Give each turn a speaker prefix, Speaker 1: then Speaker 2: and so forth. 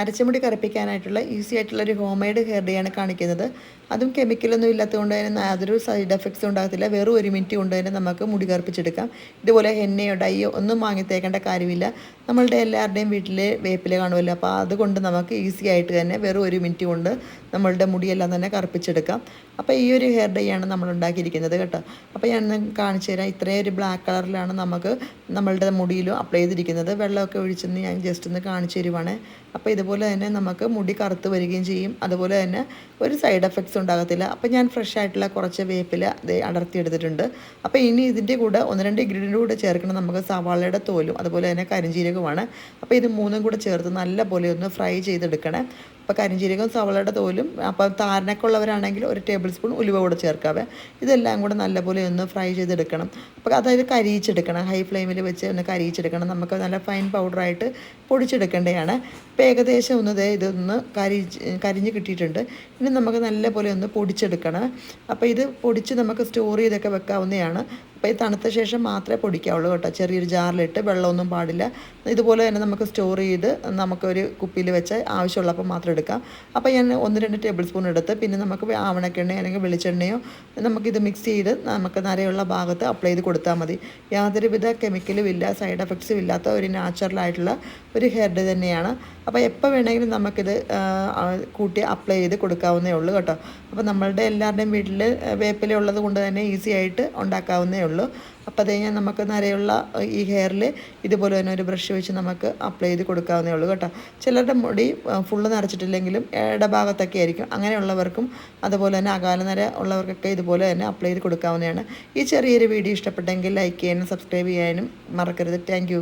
Speaker 1: നരച്ചമുടി കറുപ്പിക്കാനായിട്ടുള്ള easy ആയിട്ടുള്ള ഒരു home made hair day ആണ് കാണിക്കുന്നത്. അതും കെമിക്കലൊന്നും ഇല്ലാത്തതുകൊണ്ട് തന്നെ യാതൊരു സൈഡ് എഫക്ട്സും ഉണ്ടാകത്തില്ല. വെറും ഒരു മിനിറ്റ് കൊണ്ട് തന്നെ നമുക്ക് മുടി കറുപ്പിച്ചെടുക്കാം. ഇതുപോലെ എണ്ണയോ ഡൈയോ ഒന്നും വാങ്ങി തേക്കേണ്ട കാര്യമില്ല. നമ്മളുടെ എല്ലാവരുടെയും വീട്ടിൽ വേപ്പില കാണുമല്ലോ. അപ്പോൾ അതുകൊണ്ട് നമുക്ക് ഈസി ആയിട്ട് തന്നെ വെറും ഒരു മിനിറ്റ് കൊണ്ട് നമ്മളുടെ മുടിയെല്ലാം തന്നെ കറുപ്പിച്ചെടുക്കാം. അപ്പോൾ ഈ ഒരു ഹെയർ ഡേ ആണ് നമ്മൾ ഉണ്ടാക്കിയിരിക്കുന്നത് കേട്ടോ. അപ്പോൾ ഞാൻ കാണിച്ചു തരാം. ഇത്രയും ഒരു ബ്ലാക്ക് കളറിലാണ് നമുക്ക് നമ്മളുടെ മുടിയിലും അപ്ലൈ ചെയ്തിരിക്കുന്നത്. വെള്ളമൊക്കെ ഒഴിച്ചെന്ന് ഞാൻ ജസ്റ്റ് ഒന്ന് കാണിച്ചു തരുവാണ്. അപ്പോൾ ഇതുപോലെ തന്നെ നമുക്ക് മുടി കറുത്ത് വരികയും ചെയ്യും. അതുപോലെ തന്നെ ഒരു സൈഡ് എഫക്ട്സ് ഉണ്ടാകത്തില്ല. അപ്പോൾ ഞാൻ ഫ്രഷ് ആയിട്ടുള്ള കുറച്ച് വേപ്പില ഇത് അടർത്തിയെടുത്തിട്ടുണ്ട്. അപ്പോൾ ഇനി ഇതിന്റെ കൂടെ ഒന്ന് രണ്ട് ഇൻഗ്രീഡിയന്റ് കൂടെ ചേർക്കണം. നമുക്ക് സവാളയുടെ തോലും അതുപോലെ തന്നെ കരിഞ്ജീരകമാണ് അപ്പോൾ ഇത് മൂന്നും കൂടെ ചേർത്ത് നല്ലപോലെ ഒന്ന് ഫ്രൈ ചെയ്തെടുക്കണേ. അപ്പോൾ കരിഞ്ചീരകം സവളയുടെ തോലും അപ്പോൾ താരനൊക്കെ ഉള്ളവരാണെങ്കിൽ ഒരു ടേബിൾ സ്പൂൺ ഉലുവ കൂടെ ചേർക്കാവേ. ഇതെല്ലാം കൂടെ നല്ലപോലെ ഒന്ന് ഫ്രൈ ചെയ്തെടുക്കണം. അപ്പോൾ അതായത് കരിയിച്ചെടുക്കണം. ഹൈ ഫ്ലെയിമിൽ വെച്ച് ഒന്ന് കരിയിച്ചെടുക്കണം. നമുക്ക് നല്ല ഫൈൻ പൗഡറായിട്ട് പൊടിച്ചെടുക്കേണ്ടതാണ് ഇപ്പം ഏകദേശം ഒന്ന് ഇതൊന്ന് കരി കരിഞ്ഞ് കിട്ടിയിട്ടുണ്ട്. ഇനി നമുക്ക് നല്ലപോലെ ഒന്ന് പൊടിച്ചെടുക്കണം. അപ്പോൾ ഇത് പൊടിച്ച് നമുക്ക് സ്റ്റോർ ചെയ്തൊക്കെ വെക്കാവുന്നതാണ്. അപ്പോൾ ഈ തണുത്ത ശേഷം മാത്രമേ പൊടിക്കാവുള്ളൂ കേട്ടോ. ചെറിയൊരു ജാറിലിട്ട് വെള്ളമൊന്നും പാടില്ല. ഇതുപോലെ തന്നെ നമുക്ക് സ്റ്റോർ ചെയ്ത് നമുക്കൊരു കുപ്പിയിൽ വെച്ച് ആവശ്യമുള്ളപ്പോൾ മാത്രം എടുക്കാം. അപ്പോൾ ഞാൻ ഒന്ന് രണ്ട് ടേബിൾ സ്പൂൺ എടുത്ത് പിന്നെ നമുക്ക് ആവണക്കെണ്ണയോ അല്ലെങ്കിൽ വെളിച്ചെണ്ണയോ നമുക്കിത് മിക്സ് ചെയ്ത് നമുക്ക് നരയുള്ള ഭാഗത്ത് അപ്ലൈ ചെയ്ത് കൊടുത്താൽ മതി. യാതൊരുവിധ കെമിക്കലും ഇല്ല സൈഡ് എഫക്ട്സും ഇല്ലാത്ത ഒരു നാച്ചുറലായിട്ടുള്ള ഒരു ഹെയർ ഡേ തന്നെയാണ്. അപ്പോൾ എപ്പോൾ വേണമെങ്കിലും നമുക്കിത് കൂട്ടി അപ്ലൈ ചെയ്ത് കൊടുക്കാവുന്നേ ഉള്ളൂ കേട്ടോ. അപ്പോൾ നമ്മളുടെ എല്ലാവരുടെയും വീട്ടിൽ വേപ്പില ഉള്ളത് കൊണ്ട് തന്നെ ഈസി ആയിട്ട് ഉണ്ടാക്കാവുന്നേ ഉള്ളൂ. അപ്പോൾ അത് കഴിഞ്ഞാൽ നമുക്ക് നരയുള്ള ഈ ഹെയറിൽ ഇതുപോലെ തന്നെ ഒരു ബ്രഷ് വെച്ച് നമുക്ക് അപ്ലൈ ചെയ്ത് കൊടുക്കാവുന്നേ ഉള്ളൂ കേട്ടോ. ചിലരുടെ മുടി ഫുള്ള് നിറച്ചിട്ടില്ലെങ്കിലും ഇടഭാഗത്തൊക്കെ ആയിരിക്കും. അങ്ങനെയുള്ളവർക്കും അതുപോലെ തന്നെ അകാല നര ഉള്ളവർക്കൊക്കെ ഇതുപോലെ തന്നെ അപ്ലൈ ചെയ്ത് കൊടുക്കാവുന്നതാണ്. ഈ ചെറിയൊരു വീഡിയോ ഇഷ്ടപ്പെട്ടെങ്കിൽ ലൈക്ക് ചെയ്യാനും സബ്സ്ക്രൈബ് ചെയ്യാനും മറക്കരുത്. താങ്ക്